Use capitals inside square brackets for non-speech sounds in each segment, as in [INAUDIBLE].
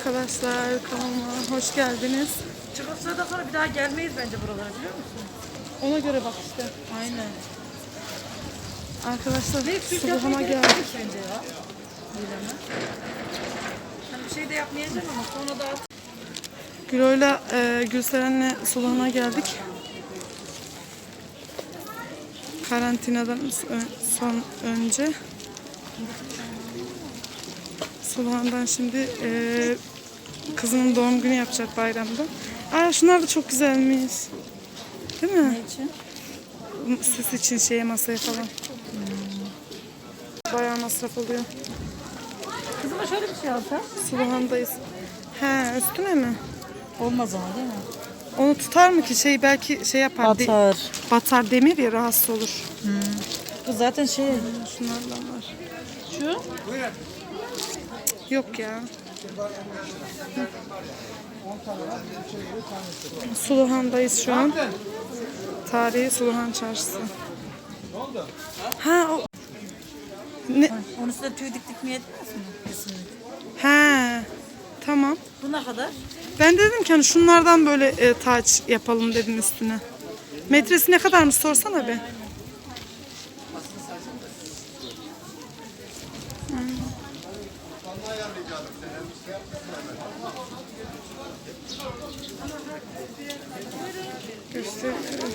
arkadaşlar kanalıma hoş geldiniz. Çıkıp sıradan sonra bir daha gelmeyiz bence buralara biliyor musun? Ona göre bak işte. Aynen. Arkadaşlar yapmayı geldik. bence ya. Bilmem. Hani bir şey de yapmayacağım ama sonra da. Gülo'yla e, Gülseren'le Sulhan'a geldik. Karantinadan son önce. Sulhan'dan şimdi e, kızının doğum günü yapacak bayramda. Aa şunlar da çok güzelmiş. Değil mi? Ne için? Süs için şeye masaya falan. Bayağı masraf oluyor. Kızıma şöyle bir şey alsam. Sulhan'dayız. He üstüne mi? Olmaz ama değil mi? Onu tutar mı ki şey belki şey yapar. de- Batar. batar demir ya rahatsız olur. Bu zaten şey. Şunlardan var. Şu. Yok ya. Suluhan'dayız şu an. Tarihi Suluhan Çarşısı. Ha o. Ne? Onun üstüne tüy diktik mi yetmez mi? Kesinlikle. He. Tamam. Bu ne kadar? Ben de dedim ki hani şunlardan böyle e, taç yapalım dedim üstüne. Metresi ne kadarmış sorsana be. Gösteriyorum.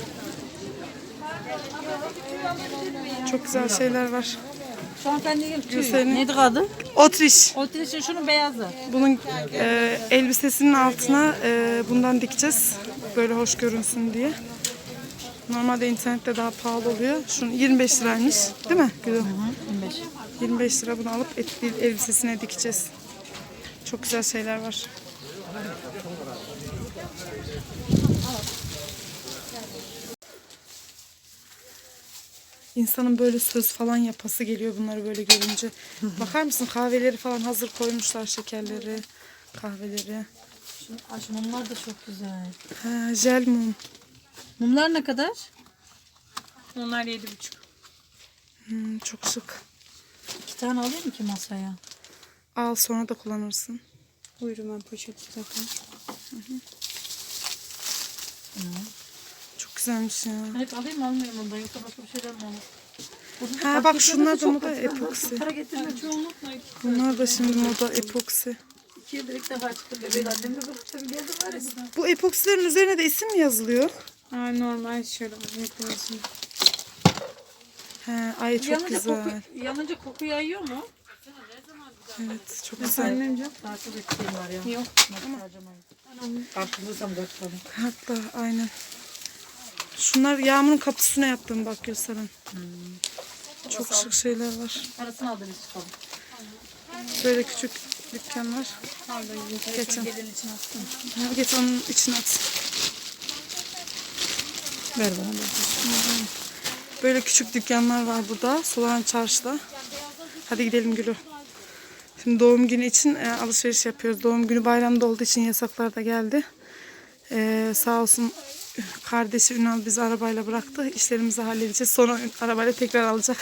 Çok güzel şeyler var. Şu an tüy. Gösterin. Neydi adı? Otriş. O için şunun beyazı. Bunun e, elbisesinin altına e, bundan dikeceğiz. Böyle hoş görünsün diye. Normalde internette daha pahalı oluyor. Şunun 25 liraymış. Değil mi Gülü? 25. 25 lira bunu alıp et, elbisesine dikeceğiz. Çok güzel şeyler var. İnsanın böyle söz falan yapası geliyor bunları böyle görünce. Bakar mısın kahveleri falan hazır koymuşlar şekerleri, kahveleri. Şu, Ay, şu mumlar da çok güzel. Ha, jel mum. Mumlar ne kadar? Onlar yedi buçuk. Hmm, çok şık. İki tane alayım ki masaya. Al sonra da kullanırsın. Buyurun ben poşeti takayım. Çok güzelmiş ya. Alayım almayayım ondan yoksa başka bir şeyler mi olur? Ha bak şunlar da moda güzel. epoksi. Para getirme Çoğunlukla Bunlar da şimdi moda epoksi. İki yıldır ilk defa çıktım bebeğin annemle bakıştım geldim var ya. Bu epoksilerin üzerine de isim mi yazılıyor? Aa, normal şöyle yapıyorsun. He, ay çok yanınca güzel. Koku, yanınca koku yayıyor mu? Evet çok güzel. Annem canım. Daha çok eksiğim var ya. Yok. Nasıl harcamayın? Aklımızdan bakalım. Hatta aynen. Şunlar Yağmur'un kapısına yaptım bak gösteren. Çok şık şeyler var. Parasını aldı biz çıkalım. Böyle küçük dükkanlar. Geçen. Gelin için attım. Ha, Geç onun içine at. Ver bana. Böyle küçük dükkanlar var burada. Solahan Çarşı'da. Hadi gidelim Gülü. Şimdi doğum günü için e, alışveriş yapıyoruz. Doğum günü bayramda olduğu için yasaklar da geldi. E, sağ olsun kardeşi Ünal bizi arabayla bıraktı. İşlerimizi halledeceğiz. Sonra arabayla tekrar alacak.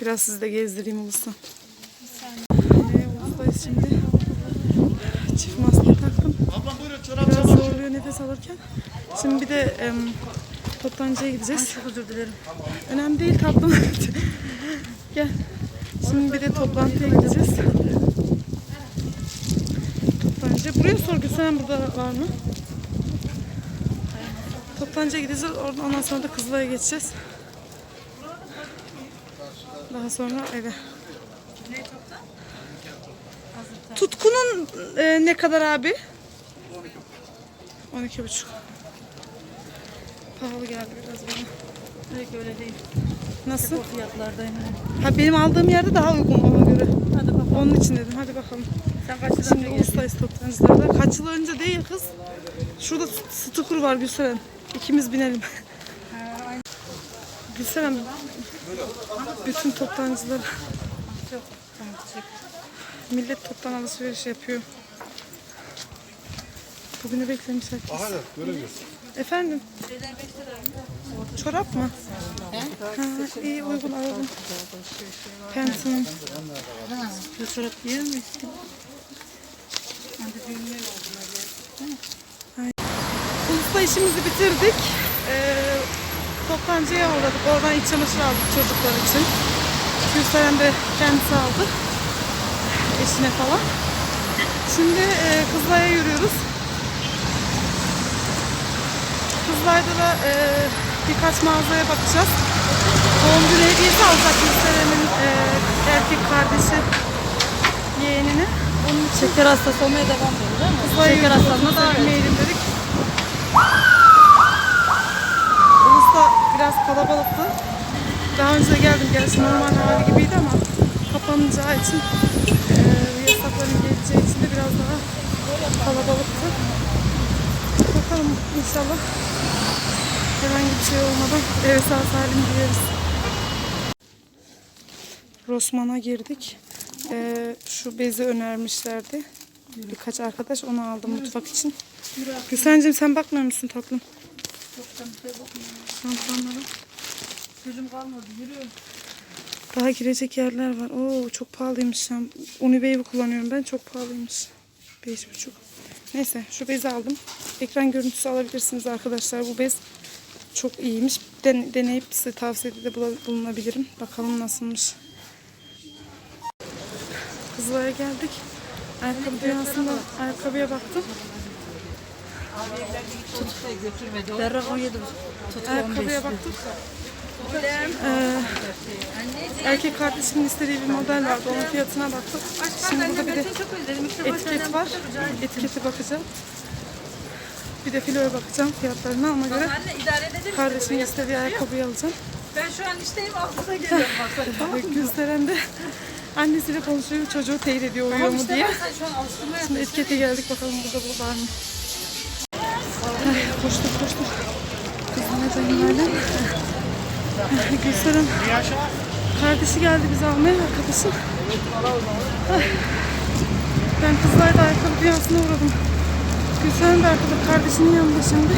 Biraz sizi de gezdireyim Ulus'u. E, Ulus'tayız şimdi. Çift maske taktım. Biraz zorluyor nefes alırken. Şimdi bir de em, toptancıya gideceğiz. Çok özür dilerim. Önemli değil tatlım. [LAUGHS] Gel. Şimdi bir de toplantıya gideceğiz. Toptancı. Buraya sor Gülsen burada var mı? Toptancıya gideceğiz. Oradan ondan sonra da Kızılay'a geçeceğiz. Daha sonra eve. Tutkunun e, ne kadar abi? 12 buçuk. Pahalı geldi biraz bana. Belki öyle değil. Nasıl? O fiyatlardayım. Ha benim aldığım yerde daha uygun ona göre. Hadi bakalım. Onun için dedim. Hadi bakalım. Sen kaç yıl Şimdi önce geldin? toptancılarda. Kaç yıl önce değil kız. Şurada stukur var Gülseren. İkimiz binelim. [LAUGHS] Gülseren bütün toptancılar millet toptan alışveriş yapıyor. Bugünü beklemiş herkes. Hadi göreceğiz. Efendim? Çorap mı? Ha, iyi uygun alalım. Pantolon. Bir çorap giyer misin? Ulus'ta işimizi bitirdik. Ee, toptancıya uğradık. Oradan iç çamaşır aldık çocuklar için. Gülseren de kendisi aldı. Eşine falan. Şimdi e, Kızılay'a yürüyoruz. Kızılay'da da e, birkaç mağazaya bakacağız. Doğum günü hediyesi alacak Gülseren'in e, erkek kardeşi yeğenini. Onun için Şeker hastası olmaya devam ediyor değil mi? Kızılay'a Şeker yürüyoruz. hastalığına binmeyelim dedik. Ulus'ta biraz kalabalıktı. Daha önce geldim. Gerçi normal hali gibiydi ama kapanacağı için e, yasakların geleceği için de biraz daha kalabalıktı. Bakalım inşallah herhangi bir şey olmadan eve sağ salim gireriz. Rosman'a girdik. Ee, şu bezi önermişlerdi. Birkaç arkadaş onu aldım mutfak için. Gülsencim sen bakmıyor musun tatlım? Şampuanlara. Gözüm kalmadı. Yürü. Daha girecek yerler var. Oo çok pahalıymış şam. Unibaby kullanıyorum ben. Çok pahalıymış. Beş buçuk. Neyse şu bezi aldım. Ekran görüntüsü alabilirsiniz arkadaşlar. Bu bez çok iyiymiş. Den- deneyip size tavsiyede de bulunabilirim. Bakalım nasılmış. Kızılay'a geldik. Ayakkabı dünyasında ayakkabıya baktım. Berra 17 tut 15. Ayakkabıya baktık. Ee, erkek kardeşimin istediği bir model vardı. Onun fiyatına baktık. Şimdi burada bir de etiket var. Etikete bakacağım. Bir de filoya bakacağım fiyatlarına. Ona göre Anne idare edelim. kardeşimin istediği ayakkabıyı alacağım. Ben şu an işteyim altına geliyorum baksana. [LAUGHS] Gösteren de annesiyle konuşuyor. Çocuğu teyit ediyor uyuyor mu diye. ben sen şu an alıştırma Şimdi etikete geldik bakalım burada bu var mı? Ay, koştuk koştuk. Kızım ne [LAUGHS] Gülseren kardeşi geldi bizi almaya arkadaşım. Ben kızlarla ayakkabı dünyasına uğradım. Gülseren de arkada kardeşinin yanında şimdi.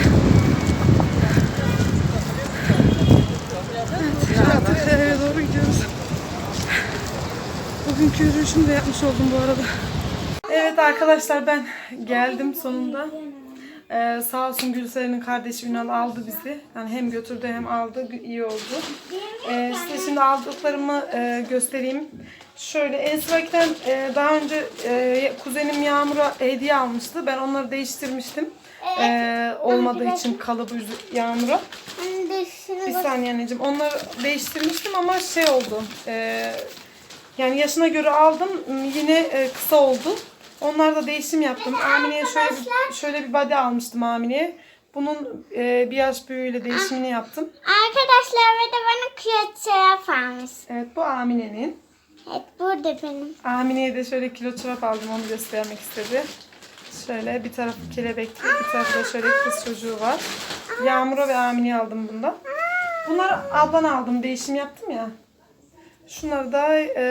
Evet, artık doğru gidiyoruz. Bugünkü yürüyüşümü de yapmış oldum bu arada. Evet arkadaşlar ben geldim sonunda. Ee, sağ olsun Gülseren'in kardeşi Ünal aldı bizi. Yani hem götürdü hem aldı. İyi oldu. Ee, size şimdi aldıklarımı e, göstereyim. Şöyle Ensivak'ten e, daha önce e, kuzenim Yağmur'a hediye almıştı. Ben onları değiştirmiştim. Ee, olmadığı için kalıbı Yağmur'a. Bir saniye anneciğim. Onları değiştirmiştim ama şey oldu. e, yani yaşına göre aldım. Yine e, kısa oldu. Onlarda değişim yaptım. Amine'ye şöyle bir, şöyle bir body almıştım Amine'ye. Bunun e, bir yaş büyüğüyle değişimini yaptım. Arkadaşlar ve de bana kıyat çorap almış. Evet bu Amine'nin. Evet burada benim. Amine'ye de şöyle kilo çorap aldım. Onu göstermek istedi. Şöyle bir tarafı kelebekli, bir tarafı da şöyle kız çocuğu var. Yağmur'a ve Amine'ye aldım bunda. Bunları ablana aldım. Değişim yaptım ya. Şunları da e,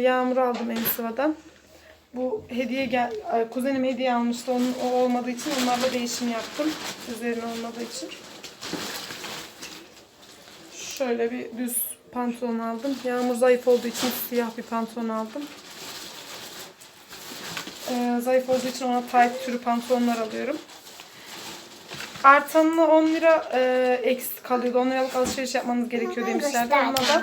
Yağmur'a aldım en sıradan. Bu hediye gel, kuzenim hediye almıştı. Onun o olmadığı için onlarla değişim yaptım. Üzerine olmadığı için. Şöyle bir düz pantolon aldım. Yağmur zayıf olduğu için siyah bir pantolon aldım. Ee, zayıf olduğu için ona tight türü pantolonlar alıyorum. Artanına 10 lira e, eksik kalıyordu. 10 liralık alışveriş yapmanız gerekiyor demişlerdi. Ona da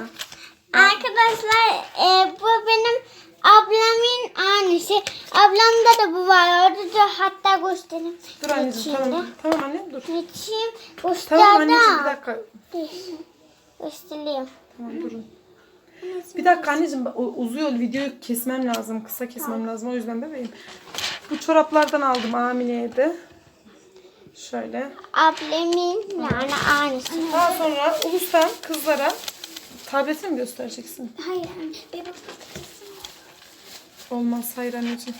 Arkadaşlar e, bu benim ablamın annesi. Ablamda da bu var. Orada da hatta göstereyim. dur anneciğim tamam. Tamam anne dur. Geçeyim. Tamam anneciğim bir dakika. Göstereyim. Tamam durun. Bir dakika anneciğim o- uzuyor videoyu kesmem lazım. Kısa kesmem lazım o yüzden bebeğim. Bu çoraplardan aldım Amine'ye de. Şöyle. Ablamın yani annesi. Daha sonra Ulus'tan kızlara tabletini mi göstereceksin? Hayır anne. Bir bak. Olmaz hayır anneciğim.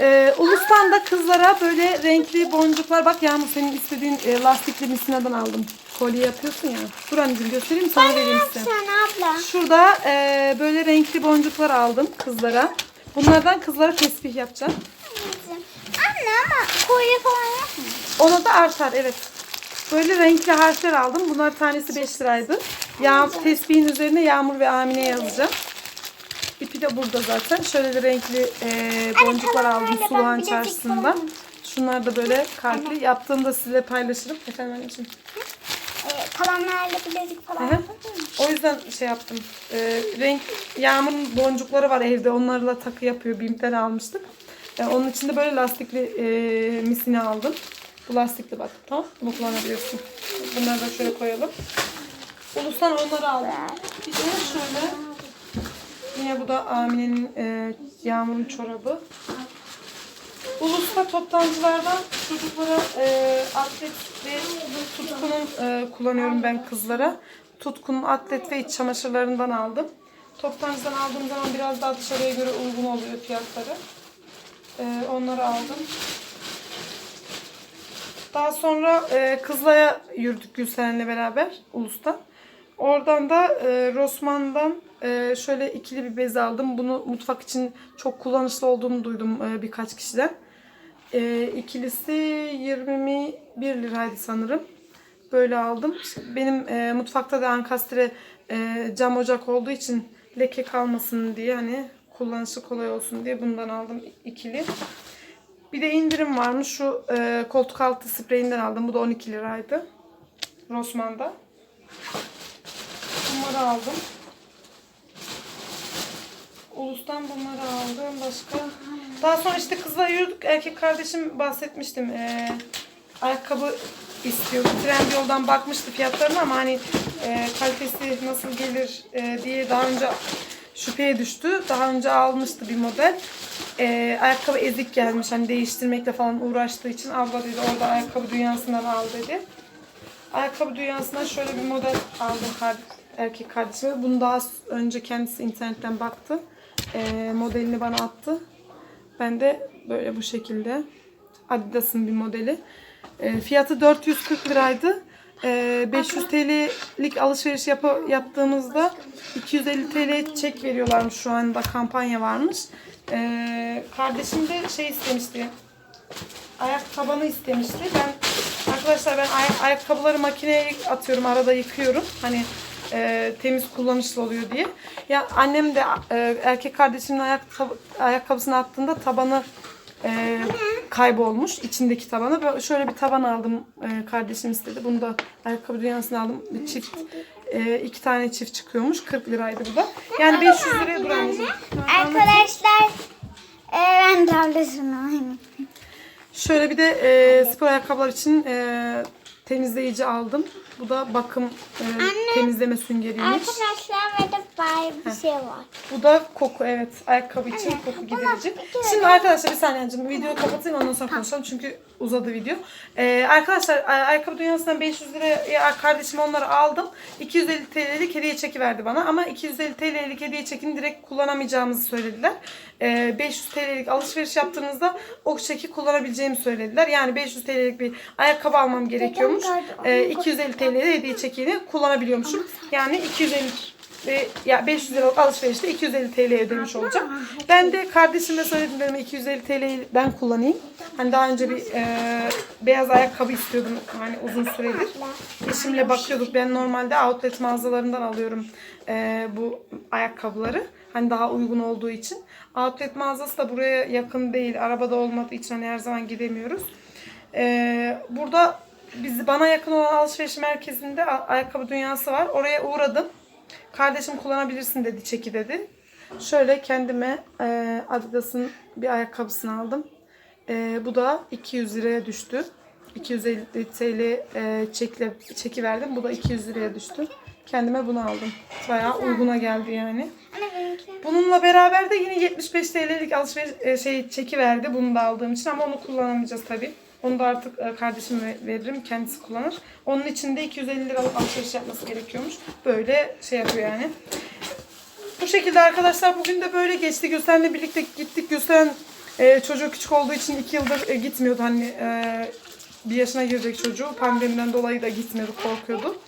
Ee, Ulus'tan da kızlara böyle renkli boncuklar. Bak Yağmur senin istediğin e, lastikli misinadan aldım. Kolye yapıyorsun ya. Dur anneciğim göstereyim sana vereyim size. Sen abla. Şurada e, böyle renkli boncuklar aldım kızlara. Bunlardan kızlara tesbih yapacağım. Anne ama kolye falan yok mu? Ona da artar evet. Böyle renkli harfler aldım. Bunlar tanesi 5 liraydı. Yağ, tesbihin üzerine Yağmur ve Amine yazacağım. İpi de burada zaten. Şöyle de renkli e, boncuklar aldım kalanlarla Sulağan ben bilezik Şunlar da böyle kalpli. Yaptığımda size paylaşırım. Efendim anneciğim. E, kalanlarla bilezik falan Hı hı. O yüzden şey yaptım. Ee, renk yağmurun boncukları var evde. Onlarla takı yapıyor. Bim'den almıştık. Ee, onun içinde böyle lastikli e, misini aldım. Bu lastikli bak. Tamam. Bunu kullanabilirsin. Bunları da şöyle koyalım. Ulus'tan onları aldım. Bir de şöyle. Yine bu da Amine'nin e, yağmurun çorabı. Ulus'ta toptancılardan çocuklara e, atlet ve tutkunun e, kullanıyorum ben kızlara. Tutkunun atlet ve iç çamaşırlarından aldım. Toptancıdan aldığım zaman biraz daha dışarıya göre uygun oluyor fiyatları. E, onları aldım. Daha sonra e, Kızılay'a yürüdük Gülseren'le beraber Ulus'tan. Oradan da e, Rossmann'dan e, şöyle ikili bir bez aldım. Bunu mutfak için çok kullanışlı olduğunu duydum e, birkaç kişiden. E, ikilisi 21 liraydı sanırım. Böyle aldım. Benim e, mutfakta da ankastre e, cam ocak olduğu için leke kalmasın diye hani kullanışı kolay olsun diye bundan aldım ikili. Bir de indirim varmış. Şu e, koltuk altı spreyinden aldım. Bu da 12 liraydı. Rossmann'da. Bunları aldım. Ulus'tan bunları aldım. Başka. Daha sonra işte kızla yürüdük. Erkek kardeşim bahsetmiştim. Ee, ayakkabı istiyordu. Trendyol'dan bakmıştı fiyatlarına ama hani e, kalitesi nasıl gelir e, diye daha önce şüpheye düştü. Daha önce almıştı bir model. E, ayakkabı ezik gelmiş. Hani değiştirmekle falan uğraştığı için abla dedi orada ayakkabı dünyasından al dedi. Ayakkabı dünyasından şöyle bir model aldım kar- erkek kardeşime. Bunu daha önce kendisi internetten baktı. Ee, modelini bana attı. Ben de böyle bu şekilde Adidas'ın bir modeli. Ee, fiyatı 440 liraydı. Ee, 500 TL'lik alışveriş yapı, yaptığımızda 250 TL çek veriyorlarmış şu anda kampanya varmış. Ee, kardeşim de şey istemişti ayak tabanı istemişti. Ben arkadaşlar ben ayak, ayakkabıları makineye atıyorum arada yıkıyorum. Hani e, temiz kullanışlı oluyor diye. Ya annem de e, erkek kardeşimin ayak ayakkabısını attığında tabanı e, kaybolmuş içindeki tabanı. Böyle şöyle bir taban aldım e, kardeşim istedi. Bunu da ayakkabı dünyasına aldım. Bir çift e, iki tane çift çıkıyormuş. 40 liraydı bu da. Yani 500 liraya dur anneciğim. Arkadaşlar e, ben tabletini oynayayım. Şöyle bir de e, spor ayakkabılar için e, temizleyici aldım. Bu da bakım e, temizleme süngeriymiş. Arkadaşlar ve de bay bir şey var. Bu da koku evet. Ayakkabı için koku giderici. Şimdi arkadaşlar bir saniye canım. Videoyu kapatayım ondan sonra konuşalım. Çünkü uzadı video. Ee, arkadaşlar ay- ayakkabı dünyasından 500 liraya kardeşim onları aldım. 250 TL'lik hediye çeki verdi bana. Ama 250 TL'lik hediye çekini direkt kullanamayacağımızı söylediler. Ee, 500 TL'lik alışveriş yaptığınızda o çeki kullanabileceğimi söylediler. Yani 500 TL'lik bir ayakkabı almam gerekiyormuş. Ee, 250 TL'de hediye çekini kullanabiliyormuşum. Yani 250 ve ya 500 liralık alışverişte 250 TL ödemiş olacağım. Ben de kardeşime söyledim dedim 250 TL'yi ben kullanayım. Hani daha önce bir e, beyaz ayakkabı istiyordum hani uzun süredir. Eşimle bakıyorduk. Ben normalde outlet mağazalarından alıyorum e, bu ayakkabıları. Hani daha uygun olduğu için. Outlet mağazası da buraya yakın değil. Arabada olmadığı için hani her zaman gidemiyoruz. E, burada biz bana yakın olan alışveriş merkezinde ayakkabı dünyası var. Oraya uğradım. Kardeşim kullanabilirsin dedi, çeki dedi. Şöyle kendime e, Adidas'ın bir ayakkabısını aldım. E, bu da 200 liraya düştü. 250 TL e, çekle, çeki verdim. Bu da 200 liraya düştü. Kendime bunu aldım. Bayağı uyguna geldi yani. Bununla beraber de yine 75 TL'lik alışveriş e, şey çeki verdi bunu da aldığım için ama onu kullanamayacağız tabii. Onu da artık e, kardeşime veririm. Kendisi kullanır. Onun için de 250 liralık alışveriş yapması gerekiyormuş. Böyle şey yapıyor yani. Bu şekilde arkadaşlar bugün de böyle geçti. Gülsen'le birlikte gittik. Gülsen e, çocuğu küçük olduğu için 2 yıldır e, gitmiyordu. Hani e, bir yaşına girecek çocuğu. Pandemiden dolayı da gitmiyordu, korkuyordu.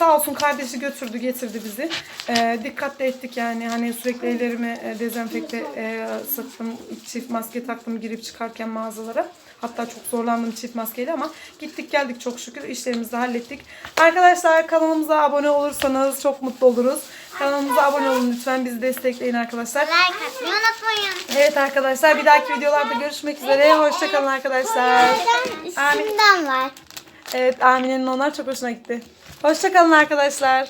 Sağ olsun kardeşi götürdü, getirdi bizi. E, dikkatli ettik yani. Hani sürekli ellerimi e, dezenfekte e, sıktım. Çift maske taktım girip çıkarken mağazalara. Hatta çok zorlandım çift maskeyle ama gittik geldik çok şükür işlerimizi hallettik. Arkadaşlar kanalımıza abone olursanız çok mutlu oluruz. Kanalımıza abone olun lütfen. Bizi destekleyin arkadaşlar. Like atmayı unutmayın. Evet arkadaşlar bir dahaki videolarda görüşmek üzere. Hoşçakalın arkadaşlar. Üstünden var. Evet Amine'nin onlar çok hoşuna gitti. Hoşçakalın arkadaşlar.